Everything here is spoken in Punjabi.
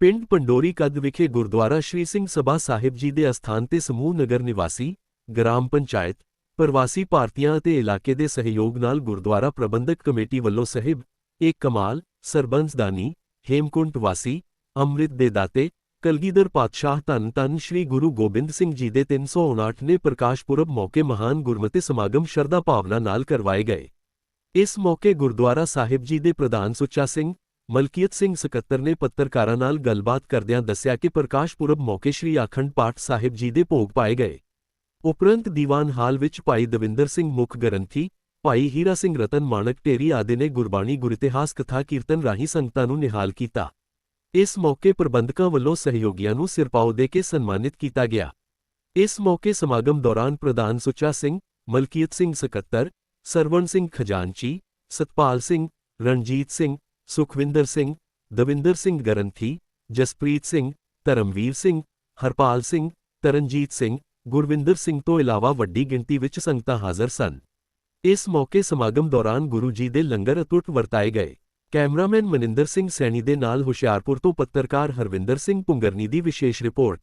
ਪਿੰਡ ਪੰਡੋਰੀ ਕੱਦ ਵਿਖੇ ਗੁਰਦੁਆਰਾ ਸ਼੍ਰੀ ਸਿੰਘ ਸਭਾ ਸਾਹਿਬ ਜੀ ਦੇ ਅਸਥਾਨ ਤੇ ਸਮੂਹ ਨਗਰ ਨਿਵਾਸੀ, ਗ੍ਰਾਮ ਪੰਚਾਇਤ, ਪ੍ਰਵਾਸੀ ਭਾਰਤੀਆਂ ਅਤੇ ਇਲਾਕੇ ਦੇ ਸਹਿਯੋਗ ਨਾਲ ਗੁਰਦੁਆਰਾ ਪ੍ਰਬੰਧਕ ਕਮੇਟੀ ਵੱਲੋਂ ਸਾਹਿਬ ਏਕ ਕਮਾਲ ਸਰਬੰਸ ਦਾਨੀ ਹੇਮਕੁੰਟ ਵਾਸੀ, ਅੰਮ੍ਰਿਤ ਦੇ ਦਾਤੇ, ਕਲਗੀਧਰ ਪਾਤਸ਼ਾਹ ਧੰਨ ਧੰਨ ਸ੍ਰੀ ਗੁਰੂ ਗੋਬਿੰਦ ਸਿੰਘ ਜੀ ਦੇ 359 ਨੇ ਪ੍ਰਕਾਸ਼ ਪੁਰਬ ਮੌਕੇ ਮਹਾਨ ਗੁਰਮਤਿ ਸਮਾਗਮ ਸ਼ਰਧਾ ਭਾਵਨਾ ਨਾਲ ਕਰਵਾਏ ਗਏ। ਇਸ ਮੌਕੇ ਗੁਰਦੁਆਰਾ ਸਾਹਿਬ ਜੀ ਦੇ ਪ੍ਰਧਾਨ ਸੁੱਚਾ ਸਿੰਘ ਮਲਕੀਅਤ ਸਿੰਘ ਸਕੱਤਰ ਨੇ ਪੱਤਰਕਾਰਾਂ ਨਾਲ ਗੱਲਬਾਤ ਕਰਦਿਆਂ ਦੱਸਿਆ ਕਿ ਪ੍ਰਕਾਸ਼ ਪੁਰਬ ਮੌਕੇ ਸ੍ਰੀ ਆਖੰਡ ਪਾਠ ਸਾਹਿਬ ਜੀ ਦੇ ਭੋਗ ਪਾਏ ਗਏ। ਉਪਰੰਤ ਦੀਵਾਨ ਹਾਲ ਵਿੱਚ ਭਾਈ ਦਵਿੰਦਰ ਸਿੰਘ ਮੁੱਖ ਗ੍ਰੰਥੀ, ਭਾਈ ਹੀਰਾ ਸਿੰਘ ਰਤਨ ਮਾਣਕ ਢੇਰੀ ਆਦਿ ਨੇ ਗੁਰਬਾਣੀ ਗੁਰਇਤਿਹਾਸ ਕਥਾ ਕੀਰਤਨ ਰਾਹੀਂ ਸੰਗਤਾਂ ਨੂੰ ਨਿਹਾਲ ਕੀਤਾ। ਇਸ ਮੌਕੇ ਪ੍ਰਬੰਧਕਾਂ ਵੱਲੋਂ ਸਹਿਯੋਗੀਆਂ ਨੂੰ ਸਿਰਪਾਓ ਦੇ ਕੇ ਸਨਮਾਨਿਤ ਕੀਤਾ ਗਿਆ। ਇਸ ਮੌਕੇ ਸਮਾਗਮ ਦੌਰਾਨ ਪ੍ਰਧਾਨ ਸੁੱਚਾ ਸਿੰਘ, ਮਲਕੀਅਤ ਸਿੰਘ ਸਕੱਤਰ, ਸਰਵਣ ਸਿੰਘ ਖਜ਼ਾਨਚੀ, ਸਤਪਾਲ ਸਿੰਘ, ਰਣਜੀਤ ਸਿੰਘ ਸੁਖਵਿੰਦਰ ਸਿੰਘ, ਦਵਿੰਦਰ ਸਿੰਘ ਗਰੰਥੀ, ਜਸਪ੍ਰੀਤ ਸਿੰਘ, ਧਰਮਵੀਰ ਸਿੰਘ, ਹਰਪਾਲ ਸਿੰਘ, ਤਰਨਜੀਤ ਸਿੰਘ, ਗੁਰਵਿੰਦਰ ਸਿੰਘ ਤੋਂ ਇਲਾਵਾ ਵੱਡੀ ਗਿਣਤੀ ਵਿੱਚ ਸੰਗਤਾਂ ਹਾਜ਼ਰ ਸਨ। ਇਸ ਮੌਕੇ ਸਮਾਗਮ ਦੌਰਾਨ ਗੁਰੂ ਜੀ ਦੇ ਲੰਗਰ ਅਤੁੱਟ ਵਰਤਾਏ ਗਏ। ਕੈਮਰਾਮੈਨ ਮਨਿੰਦਰ ਸਿੰਘ ਸੈਣੀ ਦੇ ਨਾਲ ਹੁਸ਼ਿਆਰਪੁਰ ਤੋਂ ਪੱਤਰਕਾਰ ਹਰਵਿੰਦਰ ਸਿੰਘ ਪੁੰਗਰਨੀ ਦੀ ਵਿਸ਼ੇਸ਼ ਰਿਪੋਰਟ।